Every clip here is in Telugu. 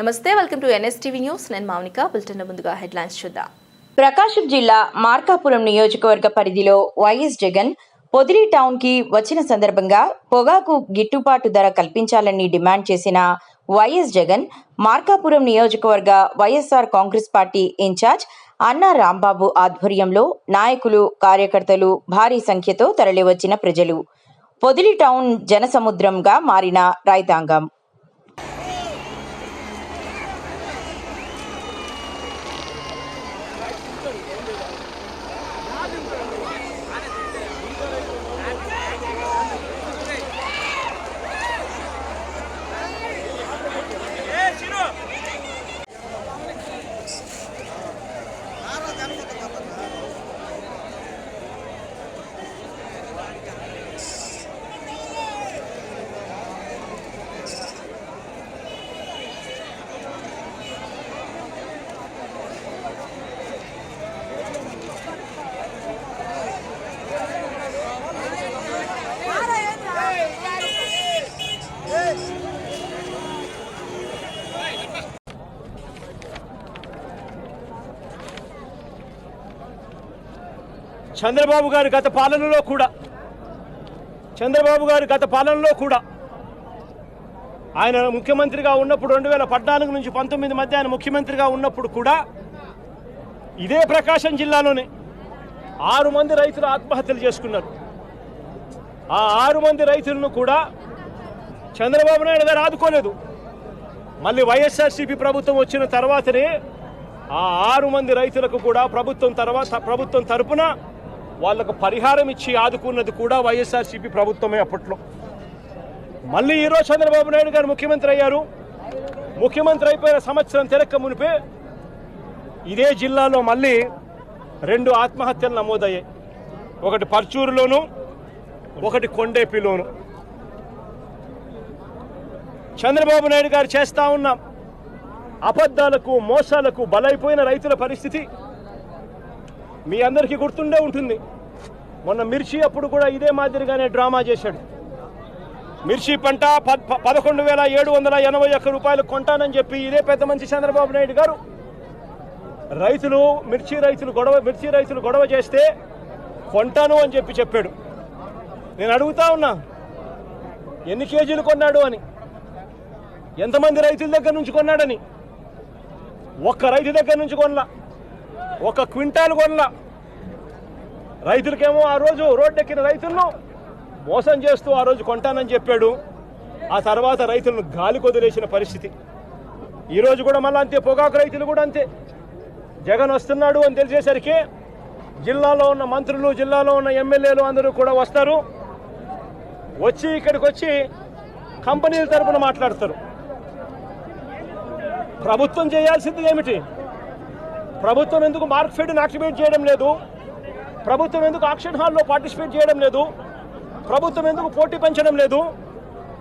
నమస్తే వెల్కమ్ టు ఎన్ఎస్టీవీ న్యూస్. నేను మౌనిక బులెటిన్ ముందుగా హెడ్లైన్స్ చూద్దాం. ప్రకాశం జిల్లా మార్కాపురం నియోజకవర్గ పరిధిలో వైఎస్ జగన్ పొదిలి టౌన్కి వచ్చిన సందర్భంగా పొగాకు గిట్టుబాటు ధర కల్పించాలని డిమాండ్ చేసిన వైఎస్ జగన్ మార్కాపురం నియోజకవర్గ వైఎస్ఆర్ కాంగ్రెస్ పార్టీ ఇన్ఛార్జ్ అన్నా రాంబాబు ఆధ్వర్యంలో నాయకులు కార్యకర్తలు భారీ సంఖ్యతో తరలివచ్చిన ప్రజలు. పొదిలి టౌన్ జనసముద్రంగా మారిన రైతాంగం. చంద్రబాబు గారి గత పాలనలో కూడా చంద్రబాబు గారి గత పాలనలో కూడా ఆయన ముఖ్యమంత్రిగా ఉన్నప్పుడు రెండు వేల పద్నాలుగు నుంచి పంతొమ్మిది మధ్య ఆయన ముఖ్యమంత్రిగా ఉన్నప్పుడు కూడా ఇదే ప్రకాశం జిల్లాలోనే ఆరు మంది రైతులు ఆత్మహత్యలు చేసుకున్నారు. ఆ ఆరు మంది రైతులను కూడా చంద్రబాబు నాయుడు గారు ఆదుకోలేదు. మళ్ళీ వైఎస్ఆర్సీపీ ప్రభుత్వం వచ్చిన తర్వాతనే ఆ ఆరు మంది రైతులకు కూడా ప్రభుత్వం తర్వాత ప్రభుత్వం తరపున వాళ్ళకు పరిహారం ఇచ్చి ఆదుకున్నది కూడా వైఎస్ఆర్సీపీ ప్రభుత్వమే అప్పట్లో. మళ్ళీ ఈరోజు చంద్రబాబు నాయుడు గారు ముఖ్యమంత్రి అయ్యారు. ముఖ్యమంత్రి అయిపోయిన సంవత్సరం తిరక్క మునిపే ఇదే జిల్లాలో మళ్ళీ రెండు ఆత్మహత్యలు నమోదయ్యాయి. ఒకటి పర్చూరులోను ఒకటి కొండేపిలోను. చంద్రబాబు నాయుడు గారు చేస్తా ఉన్న అబద్ధాలకు మోసాలకు బలైపోయిన రైతుల పరిస్థితి మీ అందరికీ గుర్తుండే ఉంటుంది. మొన్న మిర్చి అప్పుడు కూడా ఇదే మాదిరిగానే డ్రామా చేశాడు. మిర్చి పంట ప- పదకొండు వేల ఏడు వందల ఎనభై ఒక్క రూపాయలు కొంటానని చెప్పి ఇదే పెద్ద మంచి చంద్రబాబు నాయుడు గారు రైతులు మిర్చి రైతులు గొడవ మిర్చి రైతులు గొడవ చేస్తే కొంటాను అని చెప్పి చెప్పాడు. నేను అడుగుతా ఉన్నా ఎన్ని కేజీలు కొన్నాడు అని? ఎంతమంది రైతుల దగ్గర నుంచి కొన్నాడని? ఒక్క రైతు దగ్గర నుంచి కొనలా. ఒక క్వింటాల్ కొన్న. రైతులకేమో ఆ రోజు రోడ్డెక్కిన రైతులను మోసం చేస్తూ ఆ రోజు కొంటానని చెప్పాడు. ఆ తర్వాత రైతులను గాలి కొదిలేసిన పరిస్థితి. ఈరోజు కూడా మళ్ళీ అంతే పొగాకు రైతులు కూడా అంతే. జగన్ వస్తున్నాడు అని తెలిసేసరికి జిల్లాలో ఉన్న మంత్రులు జిల్లాలో ఉన్న ఎమ్మెల్యేలు అందరూ కూడా వస్తారు. వచ్చి ఇక్కడికి వచ్చి కంపెనీల తరపున మాట్లాడతారు. ప్రభుత్వం చేయాల్సింది ఏమిటి? ప్రభుత్వం ఎందుకు మార్క్ ఫెడ్ని యాక్టివేట్ చేయడం లేదు? ప్రభుత్వం ఎందుకు ఆక్షన్ హాల్లో పార్టిసిపేట్ చేయడం లేదు? ప్రభుత్వం ఎందుకు పోటీ పెంచడం లేదు?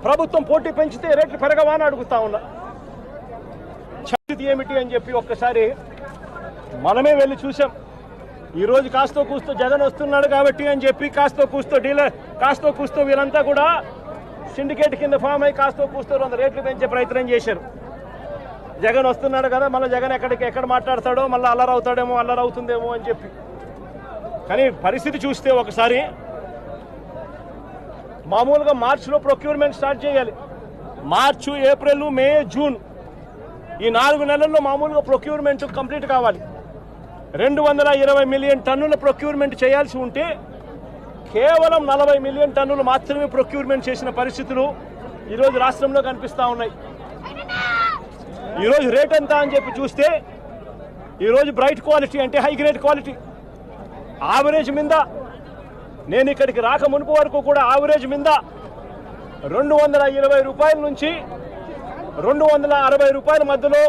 ప్రభుత్వం పోటీ పెంచితే రేట్లు పెరగవా అని అడుగుతా ఉన్నా. పరిస్థితి ఏమిటి అని చెప్పి ఒక్కసారి మనమే వెళ్ళి చూసాం. ఈరోజు రోజు కాస్తో కూస్తో జగన్ వస్తున్నాడు కాబట్టి అని చెప్పి కాస్తో కూస్తో డీలర్ కాస్తో కూస్తో వీళ్ళంతా కూడా సిండికేట్ కింద ఫామ్ అయి కాస్తో కూస్తో వంద రేట్లు పెంచే ప్రయత్నం చేశారు. జగన్ వస్తున్నాడు కదా మళ్ళీ జగన్ ఎక్కడికి ఎక్కడ మాట్లాడతాడో మళ్ళీ అల్లరి అవుతాడేమో అల్లరి అవుతుందేమో అని చెప్పి. కానీ పరిస్థితి చూస్తే ఒకసారి మామూలుగా మార్చిలో ప్రొక్యూర్మెంట్ స్టార్ట్ చేయాలి. మార్చు ఏప్రిల్ మే జూన్ ఈ నాలుగు నెలల్లో మామూలుగా ప్రొక్యూర్మెంట్ కంప్లీట్ కావాలి. రెండు వందల ఇరవై మిలియన్ టన్నుల ప్రొక్యూర్మెంట్ చేయాల్సి ఉంటే కేవలం నలభై మిలియన్ టన్నులు మాత్రమే ప్రొక్యూర్మెంట్ చేసిన పరిస్థితులు ఈరోజు రాష్ట్రంలో కనిపిస్తూ ఉన్నాయి. ఈరోజు రేట్ ఎంత అని చెప్పి చూస్తే ఈరోజు బ్రైట్ క్వాలిటీ అంటే హై గ్రేడ్ క్వాలిటీ. ఆవరేజ్ మీద నేను ఇక్కడికి రాక మునుపు వరకు కూడా ఆవరేజ్ మీద రెండు వందల ఇరవై రూపాయల నుంచి రెండు వందల అరవై రూపాయల మధ్యలో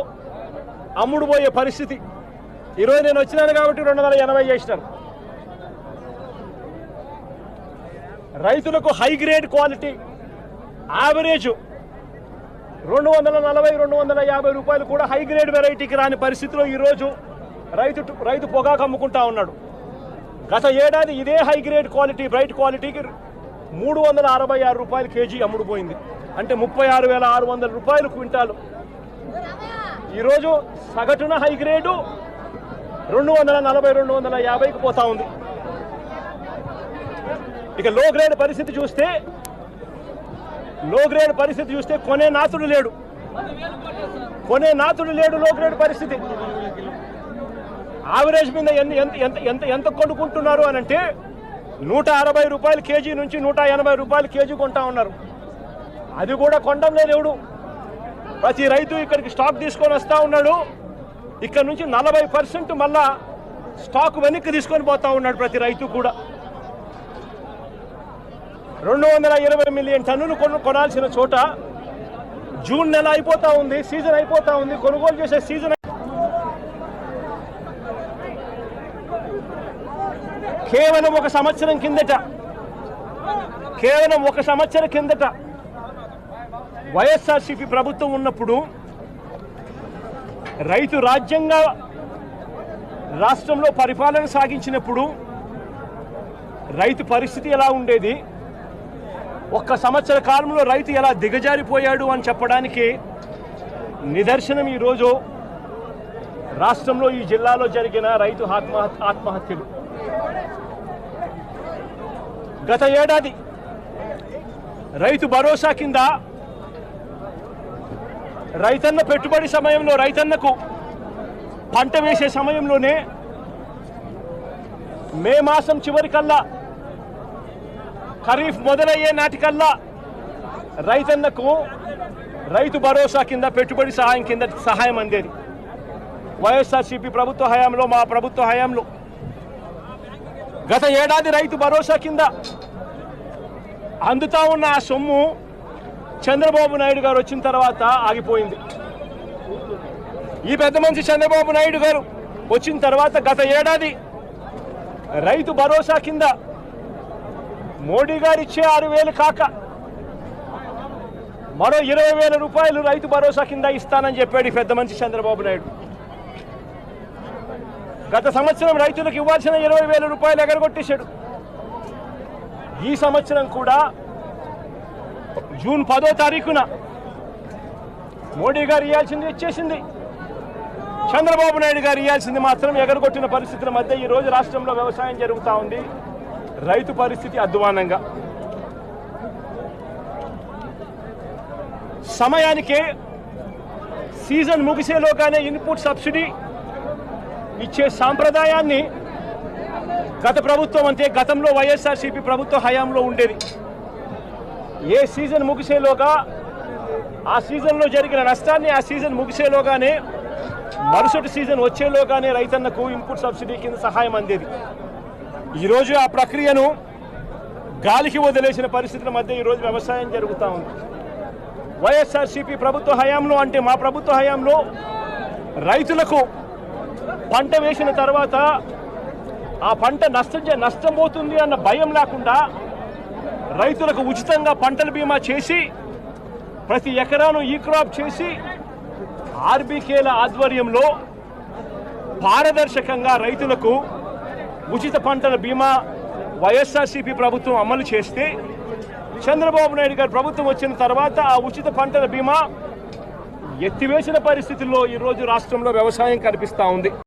అమ్ముడు పోయే పరిస్థితి. ఈరోజు నేను వచ్చినాను కాబట్టి రెండు వందల ఎనభై చేసినాను. రైతులకు హై గ్రేడ్ క్వాలిటీ యావరేజ్ రెండు వందల నలభై రెండు వందల యాభై రూపాయలు కూడా హై గ్రేడ్ వెరైటీకి రాని పరిస్థితిలో ఈరోజు రైతు రైతు పొగాకు అమ్ముకుంటా ఉన్నాడు. గత ఏడాది ఇదే హై గ్రేడ్ క్వాలిటీ బ్రైట్ క్వాలిటీకి మూడు వందల అరవై ఆరు రూపాయలు కేజీ అమ్ముడుపోయింది అంటే ముప్పై ఆరు వేల ఆరు వందల రూపాయలు క్వింటాలు. ఈరోజు సగటున హై గ్రేడు రెండు వందల నలభై రెండు వందల యాభైకి పోతా ఉంది. ఇక లో గ్రేడ్ పరిస్థితి చూస్తే లో గ్రేడ్ పరిస్థితి చూస్తే కొనే నాతుడు లేడు. కొనే నాతుడు లేడు లో గ్రేడ్ పరిస్థితి. ఆవరేజ్ మీద ఎన్ని ఎంత ఎంత ఎంత ఎంత కొనుక్కుంటున్నారు అని అంటే నూట అరవై రూపాయలు కేజీ నుంచి నూట ఎనభై రూపాయలు కేజీ కొంటా ఉన్నారు. అది కూడా కొండం లేదు ఎవడు. ప్రతి రైతు ఇక్కడికి స్టాక్ తీసుకొని వస్తూ ఉన్నాడు. ఇక్కడ నుంచి నలభై పర్సెంట్ మళ్ళా స్టాక్ వెనక్కి తీసుకొని పోతా ఉన్నాడు ప్రతి రైతు కూడా. రెండు వందల ఇరవై మిలియన్ టన్నులు కొను కొనాల్సిన చోట జూన్ నెల అయిపోతా ఉంది సీజన్ అయిపోతా ఉంది కొనుగోలు చేసే సీజన్ కేవలం ఒక సంవత్సరం కిందట కేవలం ఒక సంవత్సరం కిందట వైఎస్ఆర్సీపీ ప్రభుత్వం ఉన్నప్పుడు రైతు రాజ్యంగా రాష్ట్రంలో పరిపాలన సాగించినప్పుడు రైతు పరిస్థితి ఎలా ఉండేది? ఒక్క సంవత్సర కాలంలో రైతు ఎలా దిగజారిపోయాడు అని చెప్పడానికి నిదర్శనం ఈరోజు రాష్ట్రంలో ఈ జిల్లాలో జరిగిన రైతు ఆత్మహత్య ఆత్మహత్యలు. గత ఏడాది రైతు భరోసా కింద రైతన్న పెట్టుబడి సమయంలో రైతన్నకు పంట వేసే సమయంలోనే మే మాసం చివరికల్లా ఖరీఫ్ మొదలయ్యే నాటికల్లా రైతన్నకు రైతు భరోసా కింద పెట్టుబడి సహాయం కింద సహాయం అందేది. వైఎస్ఆర్సీపీ ప్రభుత్వ హయాంలో మా ప్రభుత్వ హయాంలో గత ఏడాది రైతు భరోసా కింద అందుతా ఉన్న ఆ సొమ్ము చంద్రబాబు నాయుడు గారు వచ్చిన తర్వాత ఆగిపోయింది. ఈ పెద్ద మనిషి చంద్రబాబు నాయుడు గారు వచ్చిన తర్వాత గత ఏడాది రైతు భరోసా కింద మోడీ గారు ఇచ్చే ఆరు వేలు కాక మరో ఇరవై వేల రూపాయలు రైతు భరోసా కింద ఇస్తానని చెప్పాడు పెద్ద మనిషి చంద్రబాబు నాయుడు. గత సంవత్సరం రైతులకు ఇవ్వాల్సిన ఇరవై వేల రూపాయలు ఎగరగొట్టేశాడు. ఈ సంవత్సరం కూడా జూన్ పదో తారీఖున మోడీ గారు ఇవ్వాల్సింది ఇచ్చేసింది. చంద్రబాబు నాయుడు గారు ఇవ్వాల్సింది మాత్రం ఎగరగొట్టిన పరిస్థితుల మధ్య ఈ రోజు రాష్ట్రంలో వ్యవసాయం జరుగుతూ ఉంది. రైతు పరిస్థితి అధ్వానంగా. సమయానికే సీజన్ ముగిసేలోగానే ఇన్పుట్ సబ్సిడీ ఇచ్చే సాంప్రదాయాన్ని గత ప్రభుత్వం అంటే గతంలో వైఎస్ఆర్సీపీ ప్రభుత్వ హయాంలో ఉండేది. ఏ సీజన్ ముగిసేలోగా ఆ సీజన్లో జరిగిన నష్టాన్ని ఆ సీజన్ ముగిసేలోగానే మరుసటి సీజన్ వచ్చేలోగానే రైతన్నకు ఇన్పుట్ సబ్సిడీ కింద సహాయం అందేది. ఈరోజు ఆ ప్రక్రియను గాలికి వదిలేసిన పరిస్థితుల మధ్య ఈరోజు వ్యవసాయం జరుగుతూ ఉంది. వైఎస్ఆర్సీపీ ప్రభుత్వ హయాంలో అంటే మా ప్రభుత్వ హయాంలో రైతులకు పంట వేసిన తర్వాత ఆ పంట నష్టం చే- నష్టం అన్న భయం లేకుండా రైతులకు ఉచితంగా పంటల బీమా చేసి ప్రతి ఎకరాను ఈ క్రాప్ చేసి ఆర్బీకేల ఆధ్వర్యంలో పారదర్శకంగా రైతులకు ఉచిత పంటల బీమా వైఎస్ఆర్సీపీ ప్రభుత్వం అమలు చేస్తే చంద్రబాబు నాయుడు గారి ప్రభుత్వం వచ్చిన తర్వాత ఆ ఉచిత పంటల బీమా ఎత్తివేసిన పరిస్థితుల్లో ఈరోజు రాష్ట్రంలో వ్యవసాయం కనిపిస్తూ ఉంది.